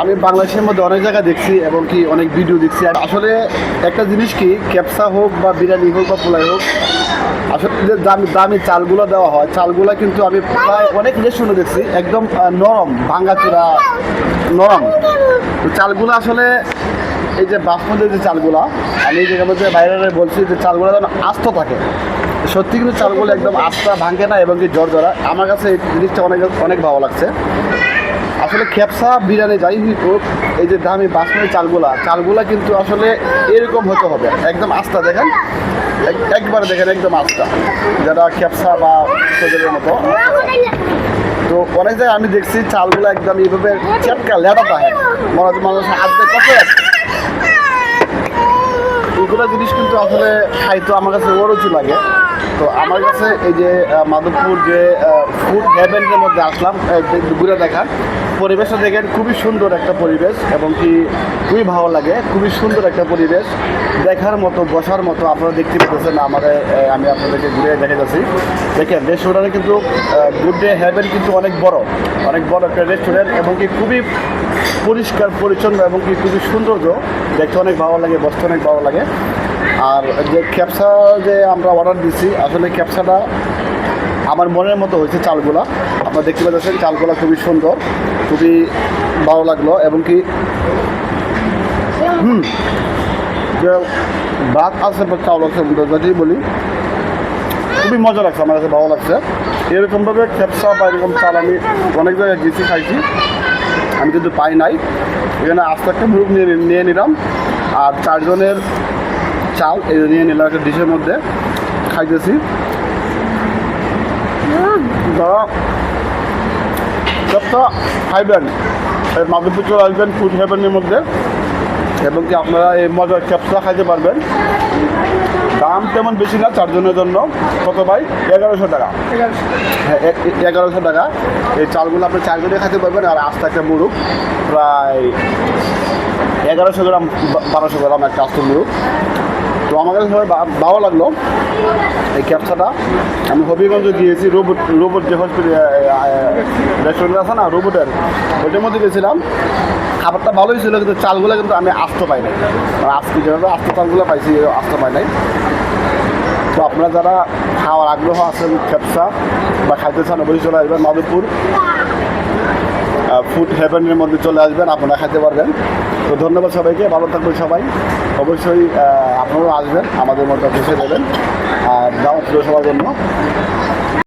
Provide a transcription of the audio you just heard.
আমি বাংলাদেশের মধ্যে অনেক জায়গায় দেখছি এবং কি অনেক ভিডিও দেখছি। আর আসলে একটা জিনিস কি, ক্যাপসা হোক বা বিরিয়ানি হোক বা পোলাই হোক, আসলে যে দামি দামি চালগুলো দেওয়া হয়, চালগুলো কিন্তু আমি প্রায় অনেক রেস্টুরেন্টে দেখছি, একদম নরম ভাঙ্গাচুরা নরম। চালগুলো আসলে, এই যে বাসমতি যে চালগুলা, আমি জায়গার মধ্যে বাইরে বলছি যে চালগুলো যেন আস্ত থাকে। সত্যি কিন্তু চালগুলো একদম আস্তা ভাঙে না এবং কি জ্বর জরা আমার কাছে এই জিনিসটা অনেক অনেক ভালো লাগছে। আসলে খেপসা বিরিয়ানি যাই হোক, এই যে দামি বাসমতি চালগুলা চালগুলা কিন্তু আসলে এরকম হতে হবে। একদম আস্তা দেখেন, এক- একবার দেখেন একদম আস্তা। যারা খেপসা বা সজলের মতো। তো অনেক জায়গায় আমি দেখছি চালগুলো একদম এইভাবে চেটকা লেটা থাকে। মনে হচ্ছে মানুষ হাত কত এগুলো জিনিস কিন্তু আসলে খাইতো আমার কাছে অরুচি লাগে। তো আমার কাছে এই যে মাধবপুর যে ফুড হ্যাভেনের মধ্যে আসলাম ঘুরে দেখার। পরিবেশটা দেখেন, খুবই সুন্দর একটা পরিবেশ, এবং কি খুবই ভালো লাগে, খুবই সুন্দর একটা পরিবেশ। দেখার মতো, বসার মতো আপনারা দেখতে পেতেছেন আমাদের আমি আপনাদেরকে ঘুরে দেখে যাচ্ছি দেখেন রেস্টুরেন্টে কিন্তু গুড ডে হ্যাভেন কিন্তু অনেক বড় অনেক বড় একটা রেস্টুরেন্ট এবং কি খুবই পরিষ্কার, পরিচ্ছন্ন, এবং কি খুবই সৌন্দর্য। দেখতে অনেক ভালো লাগে, বসতে অনেক ভালো লাগে। আর যে ক্যাপসা যে আমরা অর্ডার দিচ্ছি আসলে ক্যাপসাটা আমার মনের মতো হয়েছে চালগুলা। আপনারা দেখতে পাচ্ছেন, চালগুলা খুবই সুন্দর, খুবই ভালো লাগল এবং কি, হুম, যে ভাত আছে চাউল আছে যদি বলি, খুবই মজা লাগছে, আমার কাছে ভালো লাগছে। এরকমভাবে খেপসা বা এরকম চাল আমি অনেক জায়গায় গেছি, খাইছি। আমি কিন্তু পাই নাই। এখানে আস্তে একটা গ্রুপ নিয়ে নিয়ে নিলাম। আর চারজনের চাল, এই নিয়ে নিলাম একটা ডিশের মধ্যে। খাইতেছি। সবটা খাইবেন মাধবপুর চলে আসবেন ফুড হেভেনের মধ্যে। এবং কি আপনারা এই মজার ক্যাপসা খাইতে পারবেন। দাম তেমন বেশি না চারজনের জন্য। কত ভাই? এগারোশো টাকা। হ্যাঁ এগারোশো টাকা। এই চালগুলো আপনি চারজনে খাইতে পারবেন, আর আস্তে একটা মুরুখ প্রায় এগারোশো গ্রাম বারোশো গ্রাম একটা আস্ত মুরুখ তো আমার কাছে সবাই ভালো লাগল এই ক্যাপসাটা আমি হবিগঞ্জে গিয়েছি, রোবট রোবট যে হসপিটাল রেস্টুরেন্ট আছে না, রোবটের, ওইটার মধ্যে গেছিলাম। খাবারটা ভালোই ছিল, কিন্তু চালগুলো কিন্তু আমি আসতে পাই নাই। আজকে যেভাবে আস্ত চালগুলো পাইছি, আসতে পাই নাই। তো আপনারা যারা খাওয়ার আগ্রহ আছেন খেপসা বা খাইতে চান, অবশ্যই চলে আসবেন মাধবপুর। ফুড হেভেনের মধ্যে চলে আসবেন, আপনারা খেতে পারবেন। তো ধন্যবাদ সবাইকে, ভালো থাকবেন সবাই। অবশ্যই আপনারাও আসবেন, আমাদের মধ্যে ফেসে দেবেন আর দাওয়াত ছিল সবার জন্য।